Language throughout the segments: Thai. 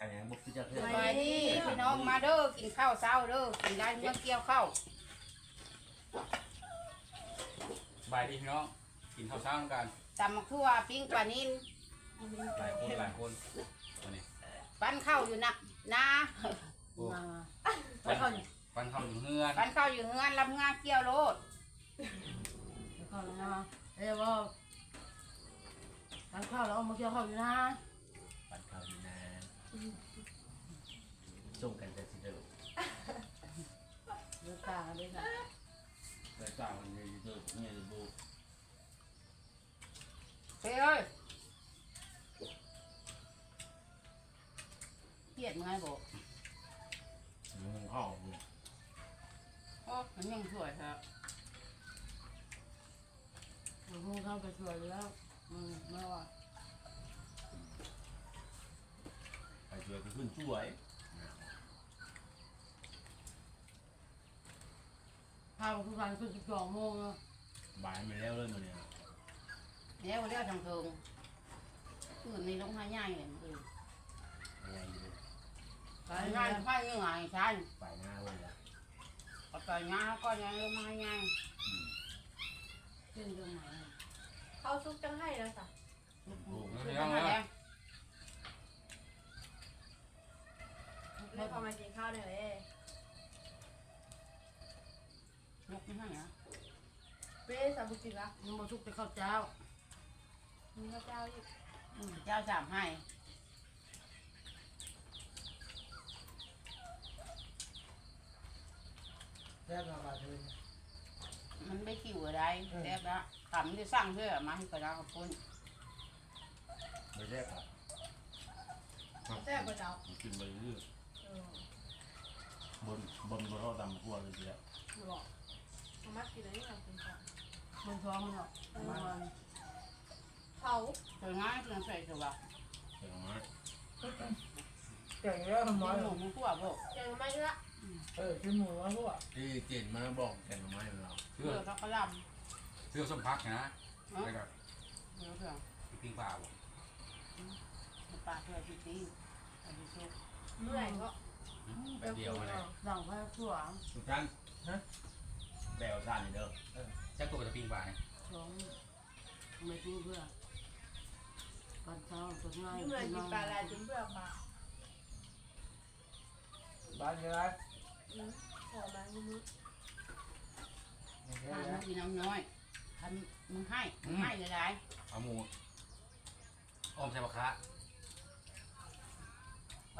อันนี้บุกที่จะเพื่สอนบายดีพี่น้องมาเด้อกินข้าวเช้าเด้อกินได้เมื่อเกี่ยวข้าวบายดีพี่น้อง กินข้าวเช้ากัน ตำมักทั่วปิ้งปลานินหลายคนหลายคนวันนี้ปั้นข้าวอยู่นะนาโอ้มาปันปันข้าวอยู่เฮือนปั้นข้าวอยู่เฮือนรับงานเกี่ยวโลดแล้วก็แล้วนะเอ้ยว่าทานข้าวแล้วเอามาเกี่ยวข้าวอยู่นะปันข้าวดีนะ ส่งกันแต่สิเดิมเดือดตาเลยนะแต่จ้างมันจะเดิมเนี่ยจะบุกเฮ้ยเอ้ยเครียดมั้งไงบอกมึงห้องโอ้มันยังสวยครับหนูคงเข้าไปช่วยแล้ว อืมไม่ว่า ไปช่วยก็ขึ้นช่ วยข้าวทุกวันขึ้นสิบสองโมงเนาะบายมาแล้วเลยมันเนี่ยเดี๋ยวเรียกทางเทิงอื่นในลงหาใหญ่เลยอื่นอะไรอยู่ไปหาไหนใหญ่ไฟยังไงใช่ไปหน้าเลยละก็ต่อยงานก็ยังลงมาใหญ่ขึ้นตรงไหนเขาซุกจังให้แล้วจ้ะบุกพี่น้องแล้ วเลยพอมากินข้าวเนี่ยเลยยกไม่ให้เหรอเป้สาบุกินละยังมาทุกไปข้าวเจ้ามีข้าวเจ้าอีกอืมเจ้าสามให้แซ่บมาบาดเลยมันไม่คิวอะไรแซ่บละทำที่สั่งเพื่อมาให้กระดาษพุ่นไม่แรกอะแซ่บกว่าเจ้ากินไปเรื่อยเออ บนบนบนเราดำกลัวเลยทีเดียวบอกมามัดกินอะไรนี่ทำเป็นก่อนมันท้องมันเนาะมันเขาสวยงามเพียงใส่ตัวเห็นไหมเจ๋งเลยกินหมอหมูมันขั้วบ่เจอไม่ละเออกินหมูแล้วพวกที่เจนมาบอกแกงไม้ของเราเพื่เพื่ออพักกระลเพื่อส้มพักนะำเนาะแล้วก็เพื่อเพื่อปิ้งปลาบ่ปลาเพื่อพี่ตีอันนี้ซุป เมื่อยก็แป๊บเดียวมาเลยสั่งไปทั่วทุกท่านฮะแบวซ่านนี่เด้อแจ็คตัวจะปิ้งปลาเนี่ยสองไม่กินเพื่อก่อนเช้าตัวง่ายเมื่อยกินปลาลายจิ้มเปลือกปลาบ้านยังไงอืมหอมมันมือทานมันมีน้ำน้อยทานมึงให้มึงให้เลยไรเอาหมูอ้อมใส่ปลาคะ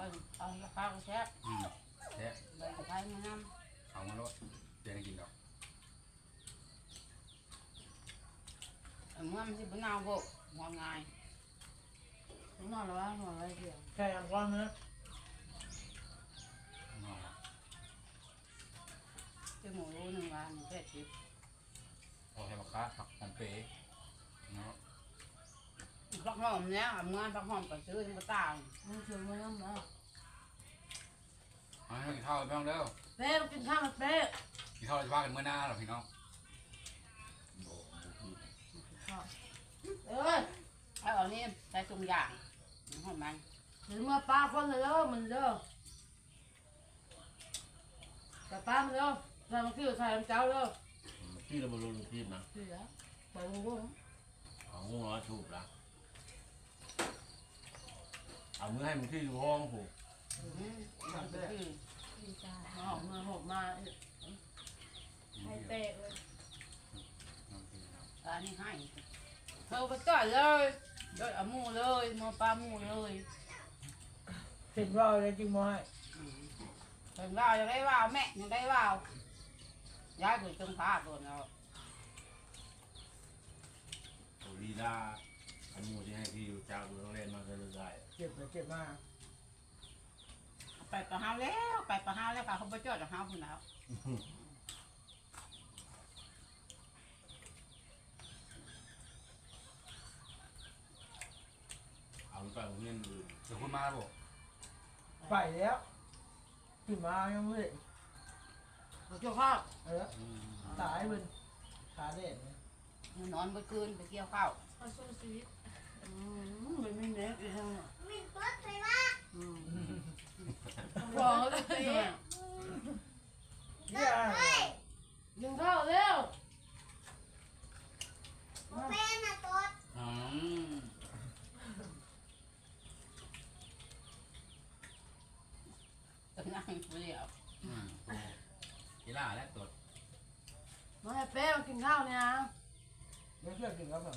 เออเอาข้าวแซ่บอืมแท้ใบกระเพราเงินน้เอามาแล้วเดี๋ยวได้กินดอกำเมื่อมันสิบนาวบ่งอง่ายนอนแล้วว่านอนอะไรเดียวแค่ยังก้อนนะนอนเจ้าหมูรู้หนึ่งวันหนึ่งแปดสิบเอาใส่ปลาคะผักหอมเป๋เนาะ พักหอมเนี่ยเมื่อพักหอมก็ซื้อที่มาตางมึงชวนมาน้ำนะเอาให้กินข้าวกันพี่น้องเด้อเป๊ะกินข้าวมาเป๊ะกินข้าวเราจะว่ากันเมื่อหน้าหรอพี่น้องบอกบุกเอ้ยเอาอันนี้ใส่ตุงอย่างหอมมันถึงมาปลาคนเลยเด้อมันเด้อแต่ปลามันเด้อใส่มะเขือใส่น้ำเจ้าเด้อที่เราบรรลุที่นะเสือไปงงเอางูร้อยชูบละ เอามือให้มึงที่อยู่ห้องผูกอืมมันก็คือดีจ้าหอมมาหอมมาไข่แตกเลยอันนี้ให้เธอไปจ่อยเลยจ่อยเอาหมูเลยหมูปลาหมูเลยติดว่าอะไรจริงมั้ยเพิ่นว่าจะได้ว่าวแม่ยังได้ว่าวย้ายไปจงพาตัวแล้วโอลีลาอันมูที่ให้ที่อยู่เจ้าดูต้องเล่นมาเรื่อยเจ็บเลยเจ็บมากไปปะฮาวแล้วไปปะฮาวแล้วค่ะเขาไปจอดกับฮาวพุ่นแล้วๆเอาไปเงินอื่นเดี๋ยวคุณมาแล้วบ่ไปแล้วกินมายังไม่ได้เราเกี่ยวข้าวเออตายมันขาเด่นนอนเมื่อคืนไปเกี่ยวข้าว มาสู้ชีวิต อืมมันไม่เน็กเลยทั้ง นั้นมีเปิดใส่ว่าอืมบอกเลยเนี่ยหนึ่งข้าวเร็วอืมก็นั่งผู้เดียวอืมกีฬาและตดมาให้เป้มากินข้าวเนี่ยนะไม่เชื่อกินแล้วเหรอ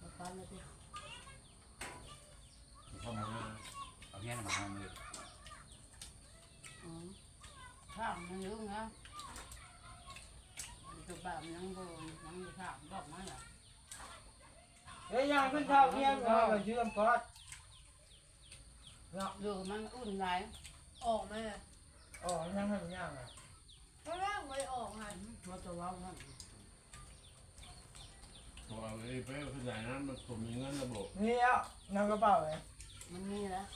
มาปันเลยสิ เข้ามาเอาเงี้ยมาเลยอืมข้ามมันยุ่งนะตัวแบบยังโบยังไม่ข้ามดอกม้อะเฮ้ยยังขึ้นข้าเทียงเราไปยืมก๊อตเนาะดูมันอุ่นไรออกไหมอ๋อยังให้มันย่างอะก็แรกไม่ออกค่ะมาจะว้าวนั่นตัวเอาไอ้เป้ขึ้นไหนนั้นมันผมมีเงินระบบนี่อะนำกระเป๋าเลย มันมีแล้ว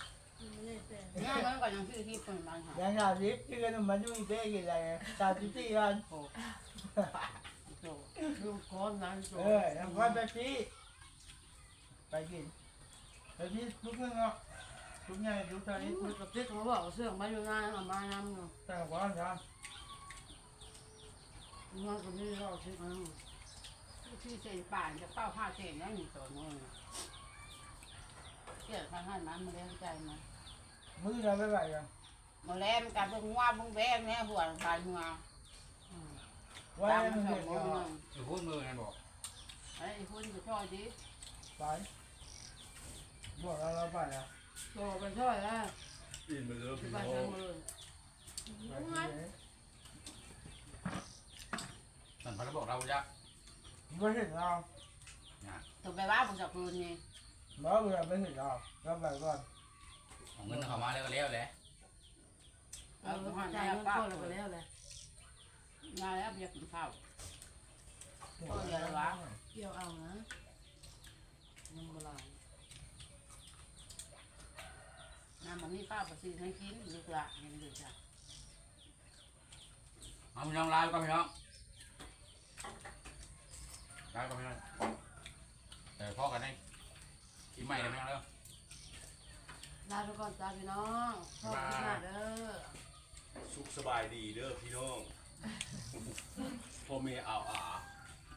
ไม่ได้แต่เนี่ยมันก็ยังชื่อที่เปิดมาหายังอยากริบที่กันมาดูอีเป้กินอะไรตาจิ๊จี้กันโอ้โหลูกก้อนนั้นเออยังค่อยไปพี่ไปกินไปที่ทุกเรื่องอะทุกอย่างทุกทางนี้ทุกกับติ๊กเขาบอกเสื่องมาอยู่นานเอามานำอยู่แต่ก่อนจ้ะนอนกับนี่เราติ๊กนั่นชื่อเซนป่านจะเป้าผ้าเซนนั่นอยู่ตัวนึง เกี่ยวกับท่านนั้นมาเลี้ยงใจมามือเราไม่ไหวอะมาแล้วมันการบึงว่าบึงแบงเนี่ยหัวตายหัวว่าตามมันมันสเห็อนงก็โมงอยู่พูดมือกันบอกไอ้คุณจะช่วยดิไปบอกเราเราไปอะโตไปช่วยแล้วอินไปเลยพี่ไปน้อทางงมือไปที่ไหนสันพันธ์บอกเราจะไม่เห็นเราตัวไปว่าผมจะปืนนี่ เราเราไม่เห็นเราเราไปก่อนเอาเงินเข้ามาแล้วก็แล้วแหละเออจ่ายเงินก้อนแล้วก็แล้วแหละงานแล้วอยากกินข้าวเกี่ยวเอานะยังโบราณน้ำมันมีข้าวประสิทธิ์ให้กินลูกหลานยังดูจ้ะเอาพี่น้องลาไปก่อนพี่น้องลาไปก่อนพี่น้องเดี๋ยวพ่อกันได้กิน ใหม่เลยพี่น้องเร็วลาทุกคนจ้าพี่น้องขอบคุณมากเด้อสุขสบายดีเด้อพี่น้องพ่อแม่เอาอา